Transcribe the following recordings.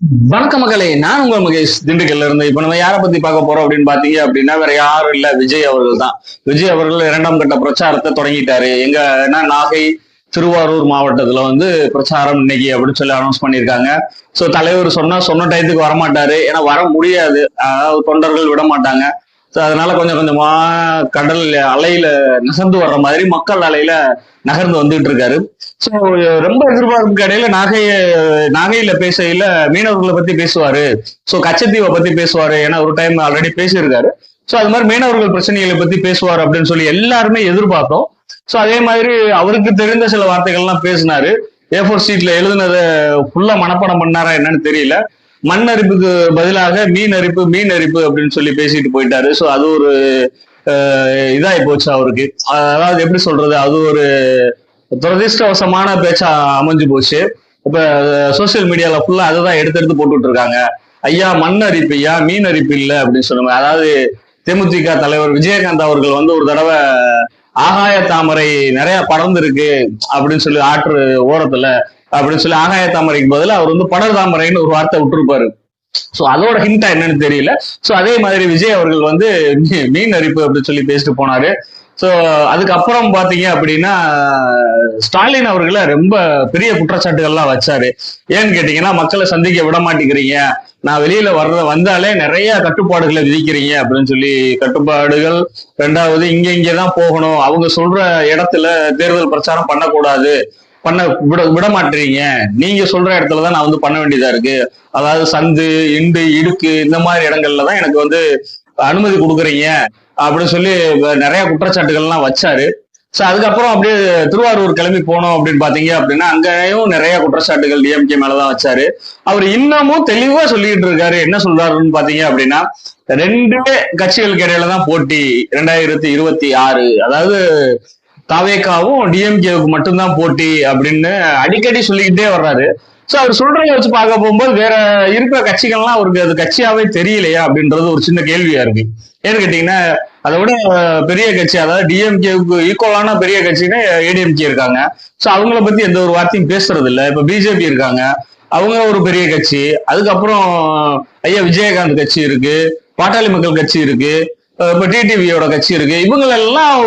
வணக்க மக்களே நான் உங்கள் மகேஷ் திண்டுக்கல்ல இருந்து. இப்ப நம்ம யாரை பத்தி பார்க்க போறோம் அப்படின்னு பாத்தீங்க அப்படின்னா வேற யாரும் இல்ல விஜய் அவர்கள் தான். விஜய் அவர்கள் இரண்டாம் கட்ட பிரச்சாரத்தை தொடங்கிட்டாரு. எங்க நாகை திருவாரூர் மாவட்டத்துல வந்து பிரச்சாரம் இன்னைக்கு அப்படின்னு சொல்லி அனௌன்ஸ் பண்ணியிருக்காங்க. சோ தலைவர் சொன்னா சொன்ன டயத்துக்கு வரமாட்டாரு. ஏன்னா வர முடியாது. அதாவது தொண்டர்கள் விட மாட்டாங்க ஸோ அதனால கொஞ்சம் கொஞ்சமா கடல் அலையில நகர்ந்து வர்ற மாதிரி மக்கள் அலையில நகர்ந்து வந்துட்டு இருக்காரு. ஸோ ரொம்ப எதிர்பார்ப்புக்கு இடையில நாகை நாகையில பேசையில மீனவர்களை பத்தி பேசுவாரு. ஸோ கச்சத்தீவை பத்தி பேசுவாரு. ஏன்னா ஒரு டைம் ஆல்ரெடி பேசியிருக்காரு. ஸோ அது மாதிரி மீனவர்கள் பிரச்சனைகளை பத்தி பேசுவார் அப்படின்னு சொல்லி எல்லாருமே எதிர்பார்த்தோம். ஸோ அதே மாதிரி அவருக்கு தெரிந்த சில வார்த்தைகள்லாம் பேசினாரு. ஏ ஃபோர் சீட்ல எழுதுனதை ஃபுல்லா மனப்பாடம் பண்ணாரா என்னன்னு தெரியல. மண் அரிப்புக்கு பதிலாக மீன் அரிப்பு மீன் அரிப்பு அப்படின்னு சொல்லி பேசிட்டு போயிட்டாரு. ஸோ அது ஒரு இதாகி போச்சு அவருக்கு. அதாவது எப்படி சொல்றது அது ஒரு துரதிருஷ்டவசமான பேச்சா அமைஞ்சு போச்சு. இப்ப சோசியல் மீடியால ஃபுல்லா அதை தான் எடுத்து எடுத்து போட்டுட்டு இருக்காங்க. ஐயா மண் அரிப்பு ஐயா மீன் அரிப்பு இல்லை அப்படின்னு சொல்லுவாங்க அதாவது தேமுதிக தலைவர் விஜயகாந்த் அவர்கள் வந்து ஒரு தடவை ஆகாய தாமரை நிறைய பறந்துருக்கு அப்படின்னு சொல்லி ஆற்று ஓரத்துல அப்படின்னு சொல்லி ஆகாய தாமரைக்கு பதிலா அவர் வந்து படர் தாமரைன்னு ஒரு வார்த்தை விட்டுருப்பாரு. சோ அதோட ஹிண்டா என்னன்னு தெரியல. சோ அதே மாதிரி விஜய் அவர்கள் வந்து மீன் அரிப்பு அப்படின்னு சொல்லி பேசிட்டு போனாரு. சோ அதுக்கப்புறம் பாத்தீங்க அப்படின்னா ஸ்டாலின் அவர்களை ரொம்ப பெரிய குற்றச்சாட்டுகள்லாம் வச்சாரு. ஏன்னு கேட்டீங்கன்னா மக்களை சந்திக்க விட மாட்டேங்கிறீங்க. நான் வெளியில வர்ற வந்தாலே நிறைய கட்டுப்பாடுகளை விதிக்கிறீங்க அப்படின்னு சொல்லி கட்டுப்பாடுகள். ரெண்டாவது இங்க இங்கதான் போகணும். அவங்க சொல்ற இடத்துல தேர்தல் பிரச்சாரம் பண்ணக்கூடாது. பண்ண விட விட மாட்டீங்க நீங்க சொல்ற இடத்துல தான் நான் வந்து பண்ண வேண்டியதா இருக்கு. அதாவது சந்து இண்டு இடுக்கு இந்த மாதிரி இடங்கள்ல தான் எனக்கு வந்து அனுமதி கொடுக்குறீங்க. அப்படின்னு சொல்லி நிறைய குற்றச்சாட்டுகள்லாம் வச்சாரு. ஸோ அதுக்கப்புறம் அப்படியே திருவாரூர் கிளம்பி போனோம் அப்படின்னு பாத்தீங்க அப்படின்னா அங்கேயும் நிறைய குற்றச்சாட்டுகள் டிஎம்கே மேலதான் வச்சாரு. அவர் இன்னமும் தெளிவா சொல்லிட்டு இருக்காரு. என்ன சொல்றாருன்னு பாத்தீங்க அப்படின்னா ரெண்டு கட்சிகளுக்கு இடையில தான் போட்டி ரெண்டாயிரத்தி இருபத்தி ஆறு. அதாவது தாவேக்காவும் டிஎம்கேவுக்கு மட்டும்தான் போட்டி அப்படின்னு அடிக்கடி சொல்லிக்கிட்டே வர்றாரு. ஸோ அவர் சொல்றதை வச்சு பார்க்க போகும்போது வேற இருக்கிற கட்சிகள்லாம் அவருக்கு அது கட்சியாவே தெரியலையா அப்படின்றது ஒரு சின்ன கேள்வியா இருக்கு. ஏன்னு கேட்டீங்கன்னா அதை விட பெரிய கட்சி அதாவது டிஎம்கேவுக்கு ஈக்குவலான பெரிய கட்சின்னா ஏடிஎம்கே இருக்காங்க. ஸோ அவங்கள பத்தி எந்த ஒரு வார்த்தையும் பேசுறது இல்லை இப்போ பிஜேபி இருக்காங்க. அவங்க ஒரு பெரிய கட்சி. அதுக்கப்புறம் ஐயா விஜயகாந்த் கட்சி இருக்கு. பாட்டாளி மக்கள் கட்சி இருக்கு. இப்ப டிடிவியோட கட்சி இருக்கு. இவங்களெல்லாம்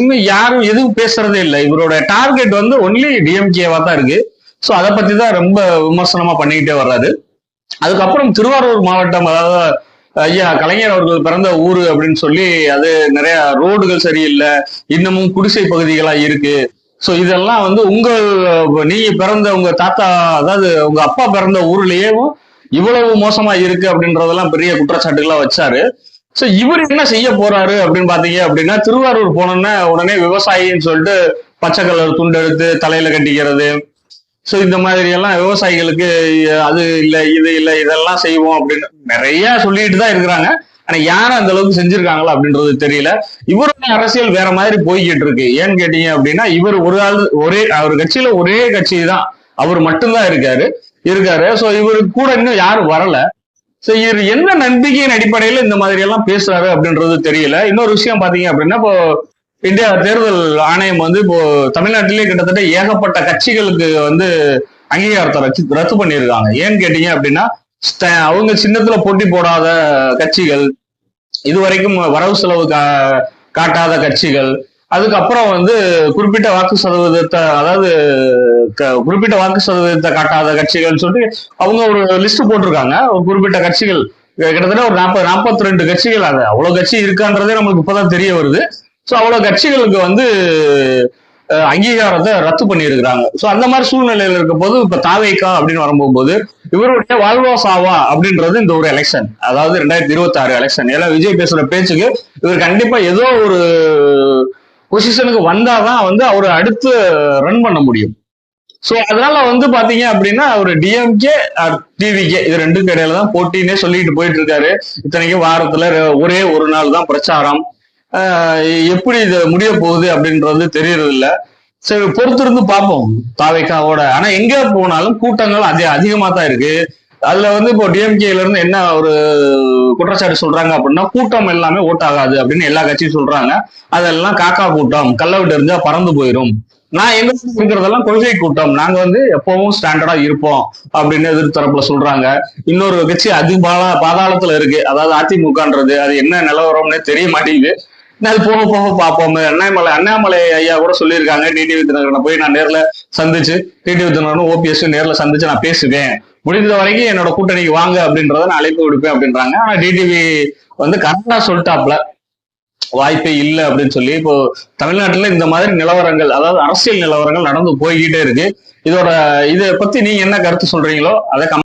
இன்னும் யாரும் எதுவும் பேசுறதே இல்லை. இவரோட டார்கெட் வந்து ஒன்லி டிஎம்கேவா தான் இருக்கு. ஸோ அதை பத்தி தான் ரொம்ப விமர்சனமா பண்ணிக்கிட்டே வர்றாரு. அதுக்கப்புறம் திருவாரூர் மாவட்டம் அதாவது ஐயா கலைஞர் அவர்கள் பிறந்த ஊரு அப்படின்னு சொல்லி அது நிறைய ரோடுகள் சரியில்லை. இன்னமும் குடிசை பகுதிகளா இருக்கு. ஸோ இதெல்லாம் வந்து உங்கள் நீங்க பிறந்த உங்க தாத்தா அதாவது உங்க அப்பா பிறந்த ஊர்லயேவும் இவ்வளவு மோசமா இருக்கு அப்படின்றதெல்லாம் பெரிய குற்றச்சாட்டுகளா வச்சாரு. சோ இவர் என்ன செய்ய போறாரு அப்படின்னு பாத்தீங்க அப்படின்னா திருவாரூர் போனோன்னா உடனே விவசாயின்னு சொல்லிட்டு பச்சை கலர் துண்டு எடுத்து தலையில கட்டிக்கிறது. சோ இந்த மாதிரி எல்லாம் விவசாயிகளுக்கு அது இல்ல இது இல்ல இதெல்லாம் செய்வோம் அப்படின்னு நிறைய சொல்லிட்டு தான் இருக்கிறாங்க. ஆனா யாரும் அந்த அளவுக்கு செஞ்சிருக்காங்களா அப்படின்றது தெரியல. இவருடைய அரசியல் வேற மாதிரி போய்கிட்டு இருக்கு. ஏன்னு கேட்டீங்க அப்படின்னா இவர் ஒரு ஆள் ஒரே அவர் கட்சியில ஒரே கட்சி தான். அவர் மட்டும்தான் இருக்காரு. இருக்காரு. சோ இவருக்கு கூட இன்னும் யாரும் வரல. சோ இவர் என்ன நம்பிக்கையின் அடிப்படையில இந்த மாதிரி எல்லாம் பேசுறாரு அப்படின்றது தெரியல. இன்னொரு விஷயம் பாத்தீங்க அப்படின்னா இப்போ இந்தியா தேர்தல் ஆணையம் வந்து இப்போ தமிழ்நாட்டிலேயே கிட்டத்தட்ட ஏகப்பட்ட கட்சிகளுக்கு வந்து அங்கீகாரத்தை ரத்து ரத்து பண்ணியிருக்காங்க. ஏன்னு கேட்டீங்க அப்படின்னா அவங்க சின்னத்துல போட்டி போடாத கட்சிகள் இதுவரைக்கும் வரவு செலவு கா- காட்டாத கட்சிகள் அதுக்கப்புறம் வந்து குறிப்பிட்ட வாக்கு சதவீதத்தை அதாவது க- குறிப்பிட்ட வாக்கு சதவீதத்தை காட்டாத கட்சிகள் சொல்லிட்டு அவங்க ஒரு லிஸ்ட் போட்டிருக்காங்க. ஒரு குறிப்பிட்ட கட்சிகள் கிட்டத்தட்ட ஒரு நாற்பது நாற்பத்தி ரெண்டு கட்சிகள் அது அவ்வளவு கட்சி இருக்கான்றதே நம்மளுக்கு இப்பதான் தெரிய வருது. ஸோ அவ்வளவு கட்சிகளுக்கு வந்து அங்கீகாரத்தை ரத்து பண்ணியிருக்கிறாங்க. ஸோ அந்த மாதிரி சூழ்நிலையில இருக்க போது இப்ப தாவேக்கா அப்படின்னு வரும்போது இவருடைய வாழ்வா சாவா அப்படின்றது இந்த ஒரு எலெக்ஷன் அதாவது ரெண்டாயிரத்தி இருபத்தி ஆறு எலெக்ஷன் ஏன்னா விஜய் பேசுற பேச்சுக்கு இவர் கண்டிப்பா ஏதோ ஒரு பொசிஷனுக்கு வந்தாதான் வந்து அவர் அடுத்து ரன் பண்ண முடியும். ஸோ அதனால வந்து பாத்தீங்க அப்படின்னா அவர் டிஎம்கே டிவிகே இது ரெண்டும் இடையில தான் போட்டின்னே சொல்லிட்டு போயிட்டு இருக்காரு இத்தனைக்கும் வாரத்துல ஒரே ஒரு நாள் தான் பிரச்சாரம். எப்படி இது முடிய போகுது அப்படின்றது தெரியறது இல்ல சரி பொறுத்திருந்து பார்ப்போம். தாவைக்காவோட ஆனா எங்க போனாலும் கூட்டங்கள் அதிக அதிகமா தான் இருக்கு. அதுல வந்து இப்போ டிஎம்கேல இருந்து என்ன ஒரு குற்றச்சாட்டு சொல்றாங்க அப்படின்னா கூட்டம் எல்லாமே ஓட்டாகாது அப்படின்னு எல்லா கட்சியும் சொல்றாங்க. அதெல்லாம் காக்கா கூட்டம் கள்ள விட்டு இருந்தா பறந்து போயிடும் நான் எங்க இருக்கிறதெல்லாம் கொள்கை கூட்டம். நாங்க வந்து எப்பவும் ஸ்டாண்டர்டா இருப்போம் அப்படின்னு எதிர் தரப்புல சொல்றாங்க. இன்னொரு கட்சி அது பாலா பாதாளத்துல இருக்கு. அதாவது அதிமுகன்றது அது என்ன நிலவரம்னே தெரிய மாட்டேங்குது. நான் அது போக போக பார்ப்போம். அண்ணாமலை அண்ணாமலை ஐயா கூட சொல்லியிருக்காங்க. டிடிவி தினகரனை போய் நான் நேர்ல சந்திச்சு டிடிவி தினகரன் ஓபிஎஸ் நேர்ல சந்திச்சு நான் பேசுவேன். முடிந்த வரைக்கும் என்னோட கூட்டணிக்கு வாங்க அப்படின்றத நான் அழைப்பு விடுப்பேன் அப்படின்றாங்க. ஆனா டிடிவி வந்து கரெக்டா சொல்லிட்டாப்ல வாய்ப்பே இல்லை அப்படின்னு சொல்லி இப்போ தமிழ்நாட்டுல இந்த மாதிரி நிலவரங்கள் அதாவது அரசியல் நிலவரங்கள் நடந்து போய்கிட்டே இருக்கு. இதோட இதை பத்தி நீங்க என்ன கருத்து சொல்றீங்களோ அதை